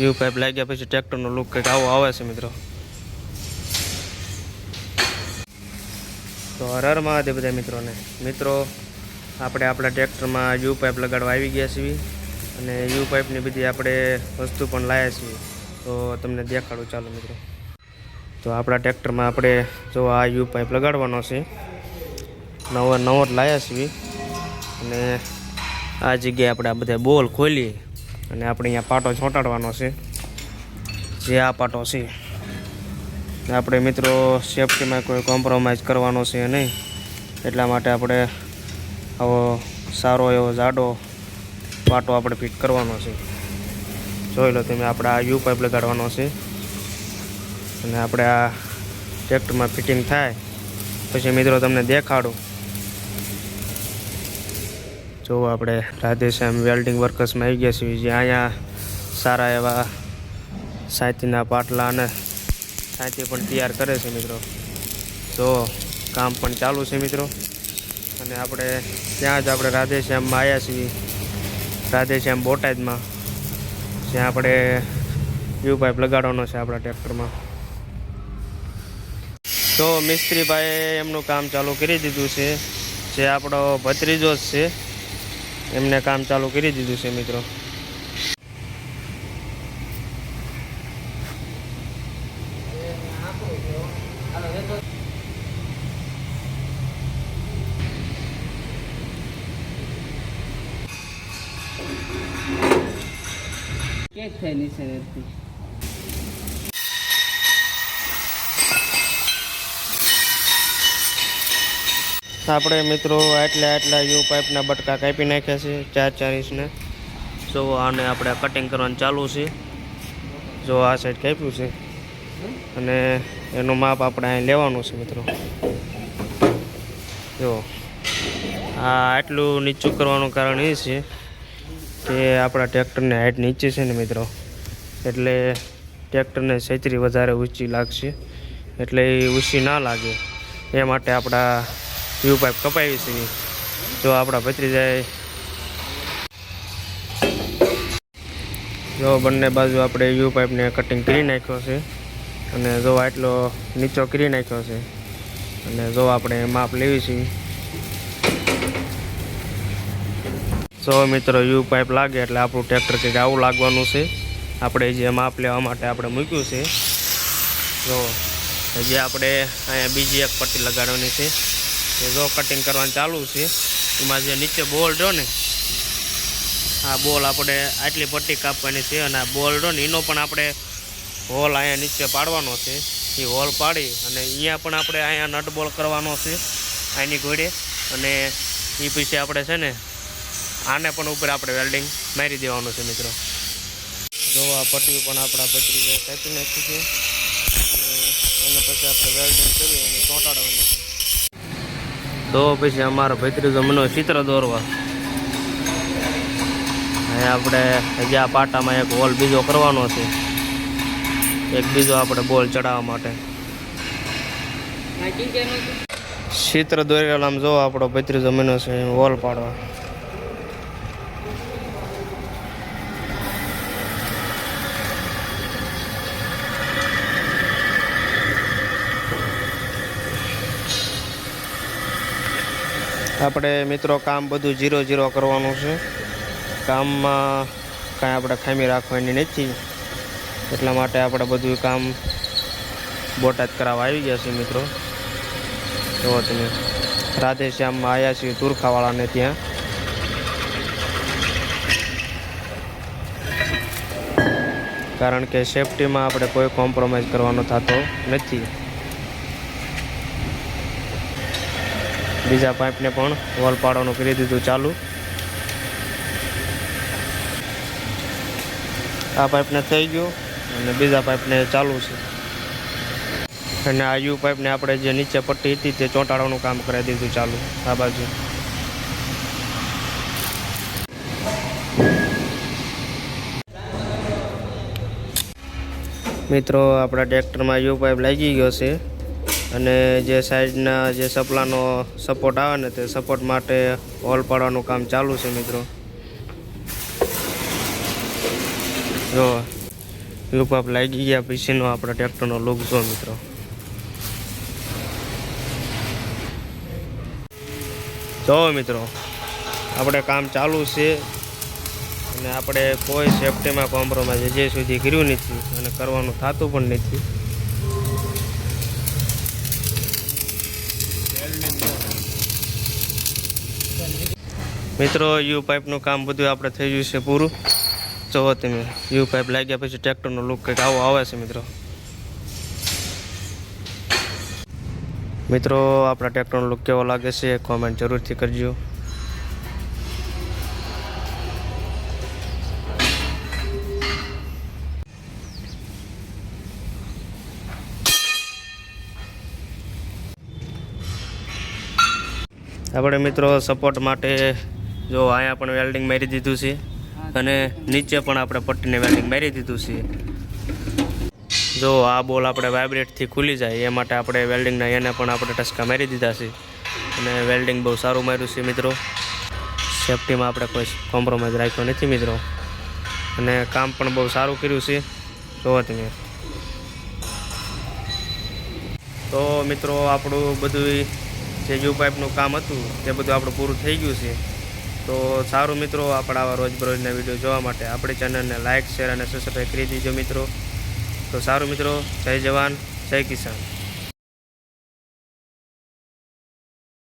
You pipe લાગ્યા પછી ટ્રેક્ટરનો look કંઈક આવો આવે છે મિત્રો. તો હર હર મહાદેવ બધા મિત્રોને. મિત્રો, આપણે આપણા ટ્રેક્ટરમાં યુ પાઇપ લગાડવા આવી ગયા છીએ અને યુ પાઇપની બધી આપણે વસ્તુ પણ લાવ્યા છીએ. તો તમને દેખાડું. ચાલો મિત્રો. તો આપણા ટ્રેક્ટરમાં આપણે જો આ યુ પાઇપ લગાડવાનો છે, નવો નવો લાવ્યા છીએ. અને આ જગ્યાએ આપણે આ બધા બોલ ખોલી અને આપણે અહીંયા પાટો ચોંટાડવાનો છે. જે આ પાટો છે. આપણે મિત્રો સેફટીમાં કોઈ કોમ્પ્રોમાઇઝ કરવાનો છે નહીં. એટલા માટે આપણે આવો સારો એવો જાડો પાટો આપણે ફિટ કરવાનો છે. જોઈ લો તમે, આપણે આ યુ પાઇપ લગાડવાનો છે. અને આપણે આ ટ્રેક્ટરમાં ફિટિંગ થાય. પછી મિત્રો તમને દેખાડું. જો આપણે રાધેશ્યામ વેલ્ડિંગ વર્કર્સમાં આવી ગયા છીએ, જે અહીંયા સારા એવા સાયતીના પાટલા અને સાયતી પણ તૈયાર કરે છે મિત્રો. તો કામ પણ ચાલુ છે મિત્રો. અને આપણે ત્યાં જ આપણે રાધેશ્યામમાં આવ્યા છીએ, રાધેશ્યામ બોટાદમાં, જ્યાં આપણે યુ પાઇપ લગાડવાનો છે આપણા ટ્રેક્ટરમાં. તો મિસ્ત્રીભાઈએ એમનું કામ ચાલુ કરી દીધું છે, જે આપણો ભત્રીજો જ છે. એમને કામ ચાલુ કરી દીધું છે મિત્રો. કેક થાય નીચે આપણે મિત્રો આટલા આટલા યુ પાઇપના બટકા કાપી નાખ્યા છે, ચાર ચાર ઇંચને. જો આને આપણે કટિંગ કરવાનું ચાલુ છે. જો આ સાઈડ કાપ્યું છે. અને એનું માપ આપણે અહીં લેવાનું છે મિત્રો. જો, આ આટલું નીચું કરવાનું કારણ એ છે કે આપણા ટ્રેક્ટરની હાઈટ નીચે છે ને મિત્રો. એટલે ટ્રેક્ટરને છેતરી વધારે ઊંચી લાગશે. એટલે એ ઊંચી ના લાગે. એ માટે આપણા યુ પાઇપ કપાવી છે. જો આપણા ભત્રીજાએ જો બંને બાજુ આપણે યુ પાઇપને કટિંગ કરી નાખ્યો છે અને જો આટલો નીચો કરી નાખ્યો છે અને જો આપણે માપ લેવી છીએ સો મિત્રો યુ પાઇપ લાગે એટલે આપણું ટ્રેક્ટર કંઈક આવું લાગવાનું છે. આપણે જે માપ લેવા માટે આપણે મૂક્યું છે. જો, હજી આપણે અહીંયા બીજી એક પટ્ટી લગાડવાની છે. જો કટિંગ કરવાનું ચાલુ છે. એમાં જે નીચે બોલ રહ્યો ને, આ બોલ આપણે આટલી પટ્ટી કાપવાની છે અને આ બોલ રહ્યો ને, એનો પણ આપણે હોલ અહીંયા નીચે પાડવાનો છે. એ હોલ પાડી અને અહીંયા પણ આપણે અહીંયા નટ બોલ કરવાનો છે આની ઘોડે. અને એ પછી આપણે છે ને, આને પણ ઉપર આપણે વેલ્ડિંગ મારી દેવાનું છે મિત્રો. જો આ પટ્ટી પણ આપણા પતરી કાપી નાખી છે. અને એને પછી આપણે વેલ્ડિંગ કરી અને ચોંટાડવાનું છે. તો પછી અમારો ભત્રીજો મનો ચિત્ર દોરવા. અહીંયા આપણે હજી આ પાટામાં એક હોલ બીજો કરવાનો છે. એક બીજો આપણે બોલ ચડાવવા માટે. ચિત્ર દોરેલા આમ જો આપણો ભત્રીજો મહિનો છે હોલ પાડવા. આપણે મિત્રો કામ બધું જીરો જીરો કરવાનું છે. કામમાં કાંઈ આપણે ખામી રાખવાની નથી. એટલા માટે આપણે બધું કામ બોટાદ કરાવવા આવી ગયા છીએ મિત્રો. જુઓ તમે. રાધેશ્યામમાં આવ્યા છીએ તુરખાવાળાને ત્યાં. કારણ કે સેફટીમાં આપણે કોઈ કોમ્પ્રોમાઇઝ કરવાનો થતો નથી. બીજા પાઇપને પણ વોલ પાડવાનું કરી દીધું ચાલુ. આ પાઇપને થઈ ગયું અને બીજા પાઇપને ચાલુ છે. અને આ યુ પાઇપને આપણે જે નીચે પટ્ટી હતી તે ચોંટાડવાનું કામ કરાવી દીધું ચાલુ, આ બાજુ. મિત્રો, આપણા ટ્રેક્ટરમાં યુ પાઇપ લાગી ગયો છે. અને જે સાઈડના જે સપલાનો સપોર્ટ આવે ને તે સપોર્ટ માટે હોલ પાડવાનું કામ ચાલુ છે મિત્રો. જો યુ લાગી ગયા પછીનો આપણા ટ્રેક્ટરનો લુક જો મિત્રો. જો મિત્રો, આપણે કામ ચાલુ છે અને આપણે કોઈ સેફટીમાં કોમ્પ્રોમાઇઝ હજી સુધી કર્યું નથી અને કરવાનું થતું પણ નથી. મિત્રો યુ પાઇપનું કામ બધું આપણે થઈ ગયું છે પૂરું. જોવો તમે યુ પાઇપ લાગ્યા પછી ટ્રેક્ટરનો લુક કંઈક આવો આવે છે, મિત્રો. મિત્રો, આપણા ટ્રેક્ટરનો લુક કેવો લાગે છે કોમેન્ટ જરૂરથી કરજો. આપણે મિત્રો સપોર્ટ માટે જો અહીંયા પણ વેલ્ડિંગ મારી દીધું છે અને નીચે પણ આપણે પટ્ટીને વેલ્ડિંગ મારી દીધું છે. જો આ બોલ આપણે વાઇબ્રેટથી ખુલી જાય, એ માટે આપણે વેલ્ડિંગના એને પણ આપણે ટસકા મારી દીધા છે. અને વેલ્ડિંગ બહુ સારું માર્યું છે મિત્રો. સેફટીમાં આપણે કોઈ કોમ્પ્રોમાઇઝ રાખ્યો નથી મિત્રો. અને કામ પણ બહુ સારું કર્યું છે. જોવો તમે. તો મિત્રો આપણું બધું જે યુ પાઇપનું કામ હતું, તે બધું આપણું પૂરું થઈ ગયું છે. તો સારું મિત્રો, આપણા આવા રોજબરોજના વીડિયો જોવા માટે આપણી ચેનલને લાઇક, શેર અને સબસ્ક્રાઈબ કરી દીજો મિત્રો. તો સારું મિત્રો, જય જવાન, જય કિસાન.